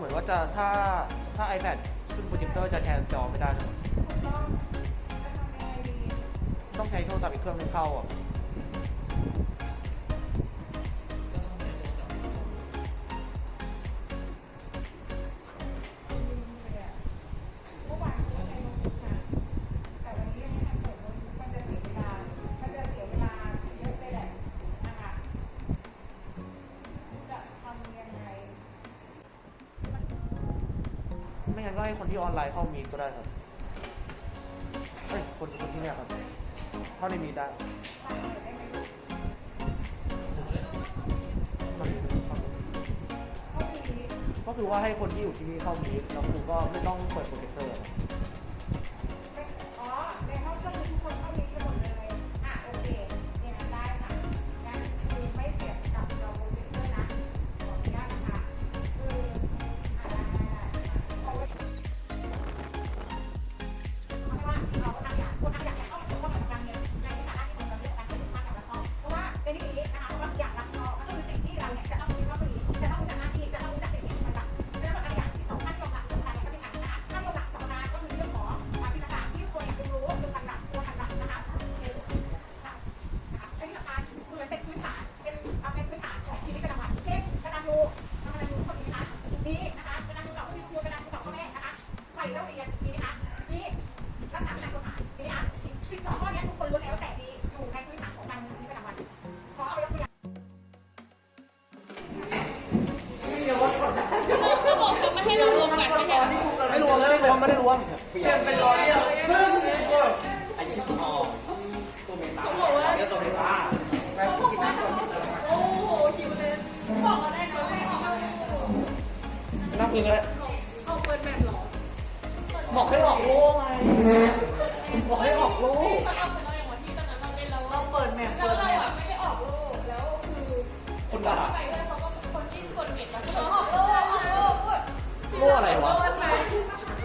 เหมือนว่าจะถ้าถ้า iPad ขึ้นโปรเจคเตอร์จะแทนจอไม่ได้นะถูกต้องจะทำยังไงดีต้องใช้โทรศัพท์อีกเครื่องนึงเข้าอะ ให้คนที่ออนไลน์เข้ามีก็ได้ครับเฮ้ยคนคนที่เนี่ยครับ เข้าในมีได้ก็คือว่าให้คนที่อยู่ที่นี่เข้ามีแล้วครูก็ไม่ต้องเปิดโปรเจคเตอร์ ไม่รวมไม่รวมไม่ได้รวมเปลี่ยนเป็นร้อยเดียวครึ่งก็ไอชิปทองตัวเมตาแล้วตัวเมตาแม่กินน้ำก่อนโอ้โหคิวเลยบอกมาได้นะให้ออกมานั่งพื้นเลยเอาเปิดแบบหรอบอกให้ออกโล่ไงบอกให้ออกโล่เราเป็นเราอย่า อะไรวะ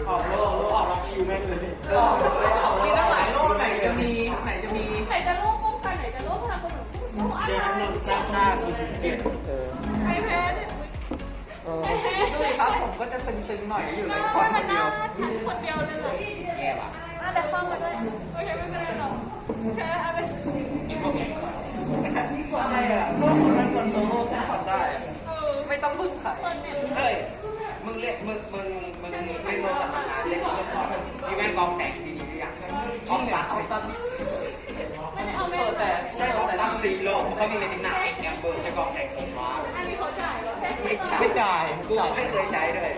ออกโลกออกล็อกคิวแม่งเลยออกมีตั้งหลายโลกไหนจะมีไหนจะมีไหนจะโลูกป้องกันไหนจะโลกพลังคนหนึ่งพูดอะไรหนึ่งซ่าซ่าสี่สิบเจ็ดเออใครแพ้เนี่ยดูครับผมก็จะตึงๆหน่อยอยู่ในคนคนเดียวคนเดียวเลยเหรอแย่ว่ะอะแต่ฟังมาด้วยโอเคไม่เป็นไรหรอกแพ้อะไรอะไรอะโลกของมันคอนโซโลผมขอได้ไม่ องแสงดีๆหรือยังออกตัดออกตัดไม่ได้เอาแม่แต่ใช่ออกตัดสีโลเขามีในหนังแอมเบอร์ใช้กองแสงสีฟ้าอันนี้เขาจ่ายเหรอไม่จ่ายกูไม่เคยใช้เลย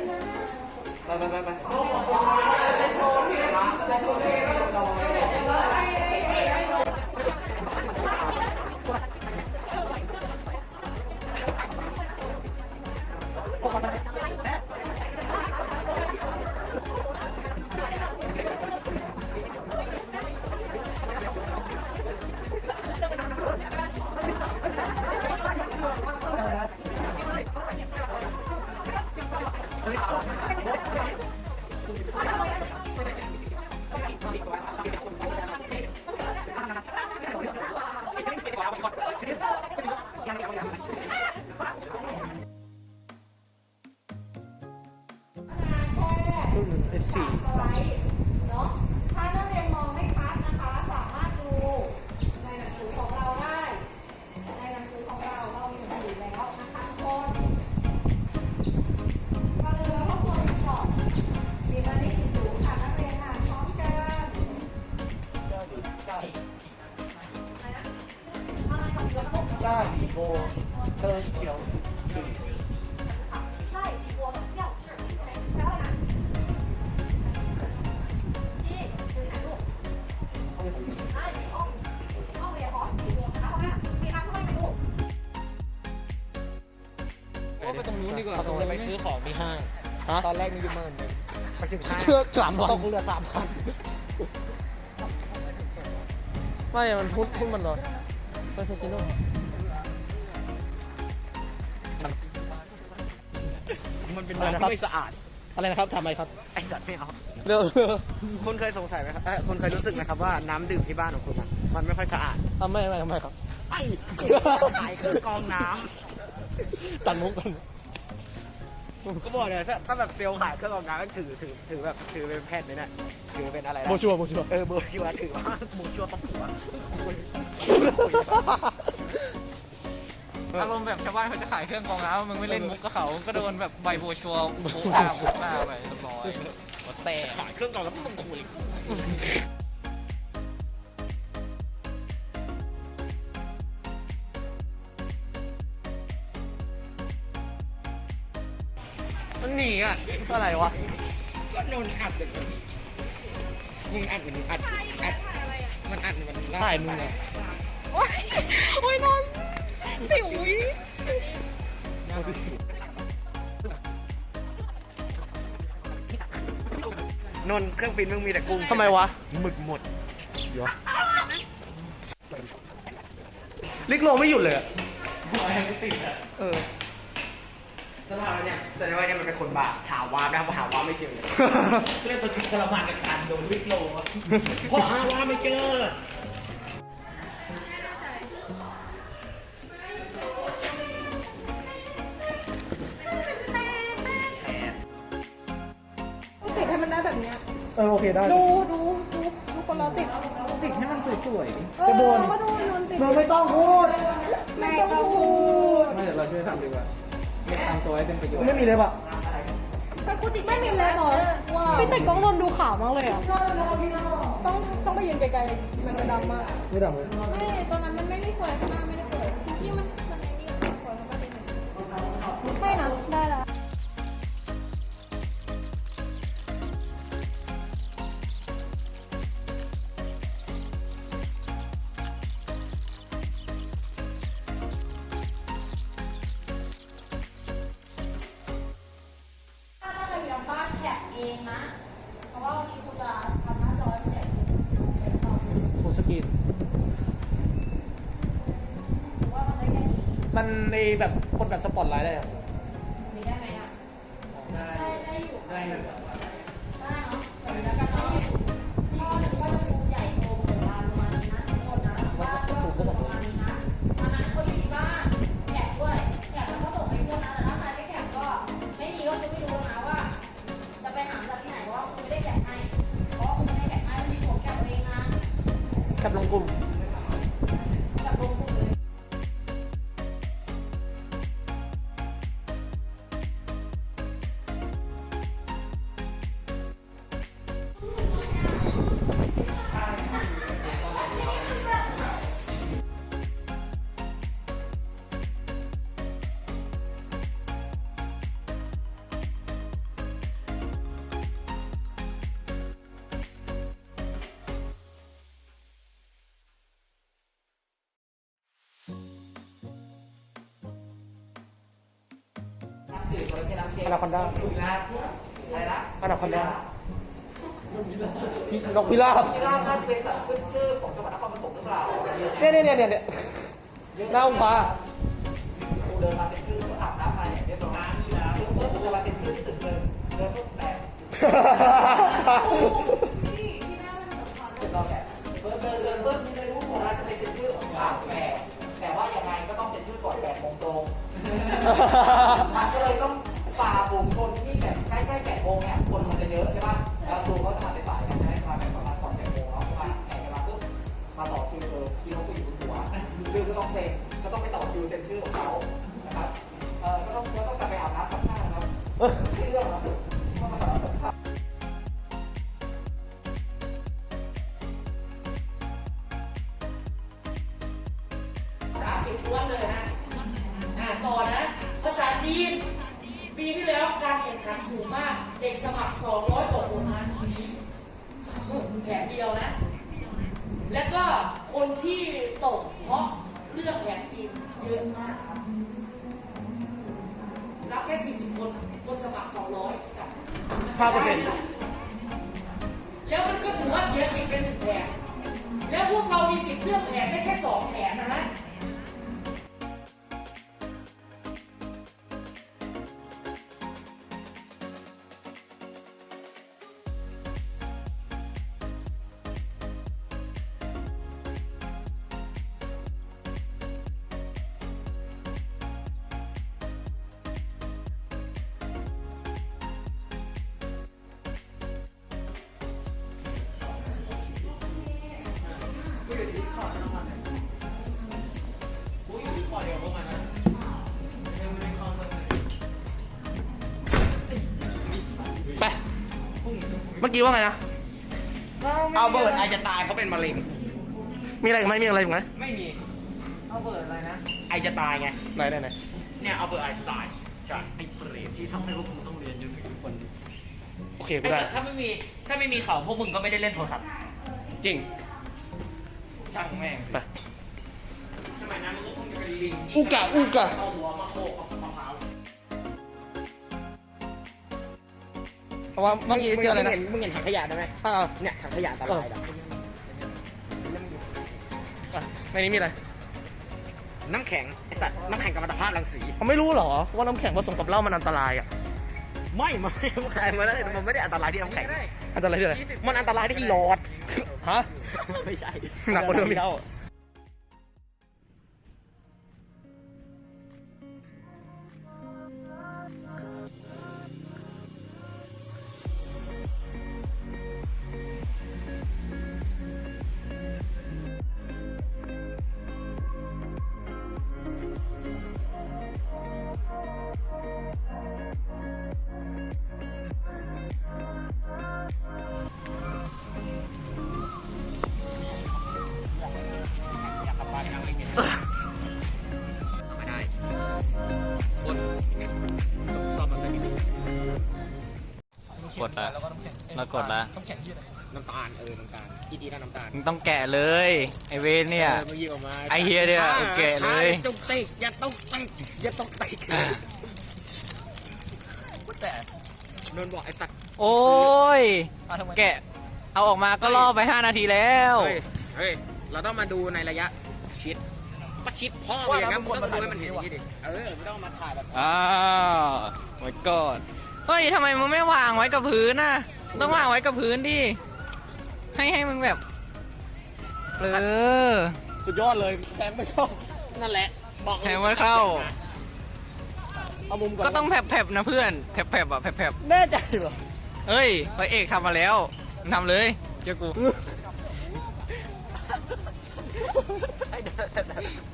ไปไปไปไปรุ่นเอสสี่สไลด์ เนาะ จ้าหลีโบเตอร์เกียวจืดก็ไปตรงนู้ดีกว่าจะไปซื้อของที่ห้าง ตอนแรกมีอยู่หมื่นไปถึงห้าเลือสามวันตกเรือสามพันไม่ มันพุ่งพุทธมันเลยไปสกินโน่ เป็นอะไรน้ำนะครับที่ไม่สะอาด อะไรนะครับทำไมครับ ไอสัตว์ไม่เอาเร็วคุณเคยสงสัยไหมครับเอ้ยคุณเคยรู้สึกไหมครับว่าน้ำดื่มที่บ้านของคุณอะมันไม่ค่อยสะอาด ทำไม่ไม่ไม่ครับ ไอ้ขายเครื่องกรองน้ตัดมุกกันำก็บอกเลยถ้าถ้าแบบเซลล์ขายเครื่องกรองน้ำก็ถือถือถือแบบถือเป็นแผ่นเลยนะถือเป็นอะไรนะโบชัวโบชัว เออโบชัวถือว่าโบชัวต้องหัว อารมณ์แบบชาวบ้านเขาจะขายเครื่องกรองน้ำมึงไม่เล่นมุกกับเขาก็โดนแบบใบโบชัวร์บุกหน้าบุกหน้าไปเรียบร้อยหัวแตกขายเครื่องกรองแล้วต้องคุยมันหนีอะอะไรวะก็โดนอัดเลยมึงอัดมันอัดอัดมันอัดมันถ่ายมึงอะโอ้ยโอ้ยนอน สิวอีนนท์เครื่องปินมึงมีแต่กุ้งทำไมวะหมึกหมดลิกโลไม่หยุดเลยอะเออสภาพแล้วเนี่ยแสดงว่าเนี่ยมันเป็นคนบ้าหาวาร์ปนะเพราะหาวาร์ปไม่เจอเรียกตัวทุกข์ทรมานกับการโดนวิกโลอะเพราะหาวาร์ปไม่เจอ เออโอเคได้ ดูดูดูดูคนเราติดติดให้มันสวยเออก็ดูนนติดๆเราไม่ต้องพูดไม่ต้องพูดไม่เดี๋ยวเราช่วยทำดีกว่าเก็บตังตัวให้เป็นประโยชน์ไม่มีเลยปะถ้ากูติดไม่มีเลยเหรอว้าวพี่แต่กล้องนนดูขาวมากเลยอะต้องต้องไปยืนไกลๆมันจะดำมากไม่ดำเลย ไม่ตอนนั้นมันไม่ได้เปิดข้างหน้าไม่ได้เปิดที่มันมันไอ้นี่มัน กีนหรือว่ามันได้แค่นี้มันในแบบกดแบบสปอตไลท์ได้อะมีได้ไหมอะ ได้ได้ได้อยู่ ได้ แคปลงกลุ่ม อนาคอนด้าอะไรนาคอนด้าพี่นกพิราบที่น่าน่าจะเป็นสัตว์ขึ้นชื่อของจังหวัดนครปฐมหรือเปล่าเนี่ยเนี่ยเนี่ยเนี่ยหน้าองค์พระกูเดินมาเป็นชื่ออาบน้ำมาเนี่ยเรียบร้อยน้ำนี่นะเมื่อกูจะมาเป็นชื่อที่ตึกเดินเดินปุ๊บแบก ล้วนเลยนะอ่าต่อนะ ภาษาจีน ปีที่แล้วการแข่งขันสูงมาก เด็กสมัคร 200กว่าคนนะแผนเดียวนะ แล้วก็คนที่ตกเพราะเลือกแผนจีนเยอะมากครับ รับแค่ 40 คน คนสมัคร 200สัตว์ห้าเปอร์เซ็นต์แล้วมันก็ถือว่าเสียสิทธิ์เป็นหนึ่งแผนแล้วพวกเรามีสิทธิ์เลือกแผนได้แค่สองแผนนะฮะ เมื่อกี้ว่าไงนะ เอาเบิร์ตไอจะตายเพราะเป็นมะเร็ง มีอะไรอีกไหมมีอะไรอีกไหมไม่มี เอาเบิร์ดอะไรนะ ไอจะตายไง ไหนไหนไหนเนี่ยเอาเบิร์ตไอสไตล์ใช่ ไอ้เปรตที่ทำให้พวกมึงต้องเรียนเยอะทุกคนโอเคไอ้กูได้สัตว์ถ้าไม่มีถ้าไม่มีเขาพวกมึงก็ไม่ได้เล่นโทรศัพท์จริง ช่างแม่งไป สมัยนั้นมันก็คงจะเป็นลิงอุกะอุกะ เอาหัวมาโขกกับมะพร้าว ราะว่าเมื่อกี้เจออะไรนะ มึงเห็นถังขยะได้ไหมอ่าเนี่ยถังขยะตลาดอะอะในนี้มีอะไรน้ำแข็งไอสัตว์น้ำแข็งกัมมันตภาพรังสีเขาไม่รู้เหรอ ว่าน้ำแข็งผสมกับเหล้ามันอันตรายอะ ไม่ไม่น้ำแข็งมันไม่ได้มันไม่ได้อันตรายที่น้ำแข็งอันตรายที่อะไร มันอันตรายที่หลอดฮะไม่ใช่หนักกว่าเดิมอีก แล้ว กดละเรากดละน้ำตาลเออน้ำตาลอีดีนะน้ำตาลมึงต้องแกะเลย ไอเวนเนี่ยมึงหยิบออกมาไอ้เหี้ยเนี่ยแกะเลย อย่าต้องติกอย่าต้องติกอย่าต้องติกแต่นนท์บอกไอ้ตัดโอ้ยแกะ เอาออกมาก็ล่อไป 5 นาทีแล้ว เฮ้ยเฮ้ยเราต้องมาดูในระยะชิดประชิดพ่อไปอย่างนั้นมึงต้องดูให้มันเห็นอย่างนี้ดิเออไม่ต้องมาถ่ายแบบอ้าวไว้ก่อน เฮ้ยทำไมมึงไม่วางไว้กับพื้นน่ะ ต้องวางไว้กับพื้นดิ ให้ให้มึงแบบ เออ สุดยอดเลยแทงไม่เข้านั่นแหละ บอกแทงไม่เข้า เอามุมก่อนก็ต้องแผบๆนะเพื่อนแผบๆอะแผบแน่ใจเหรอๆเอ้ยพระเอกทำมาแล้วทำเลยเจ้ากู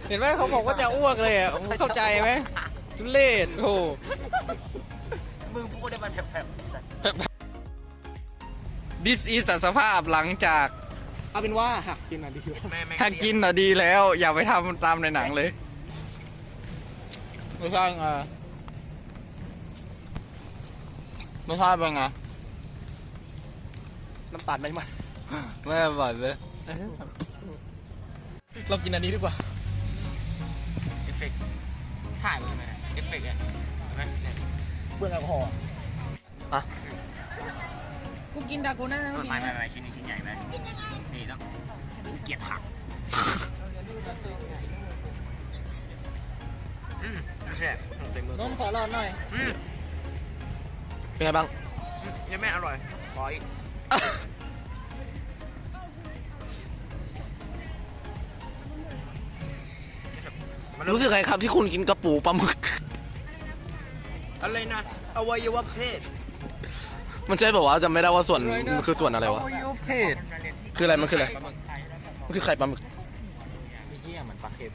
เห็นไหมเขาบอกว่าจะอ้วกเลยอะมึงเข้าใจไหมทุเรศโอ้โห This is สภาพหลังจากเอาเป็นว่าหักกินอะดีกว่าถ้ากินอะดีแล้ว อย่าไปทำตามในหนังเลย ไม่ใช่ไงไม่ใช่เป็นไงน้ำตาลไม่มาไม่อร่อยเลยเรากินอันนี้ดีกว่าเอฟเฟกต์ถ่ายมันทำไมเนี่ยเอฟเฟกต์อะเห็นไหมเนี่ยเบื้องแอลกอฮอล์อะ กูกินดาโกน่าไม่ไม่ไม่ชิ้นนี้ชิ้นใหญ่ไหมกินยังไงนี่ต้องเกลียดผักอืมแซ่บต้องใส่มือนนขอรอหน่อย อืมเป็นไงบ้าง ยังไม่อร่อย ขออีกรู้สึกไงครับที่คุณกินกระปูปลาหมึก อะไรนะ อวัยวะเพศ มันใช่แบบว่าวะจำไม่ได้ว่าส่วนมันคือส่วนอะไรวะอวัยวะเพศคืออะไรมันคืออะไร มันคือไข่ปลาหมึกไม่เยี่ยเหมือนปลาเค็ม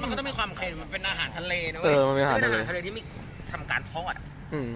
มันก็ต้องมีความเค็มมันเป็นอาหารทะเลนะเอเว้ยอมันเป็นอาหารทะเลทะเลที่มีทำการทอดอืม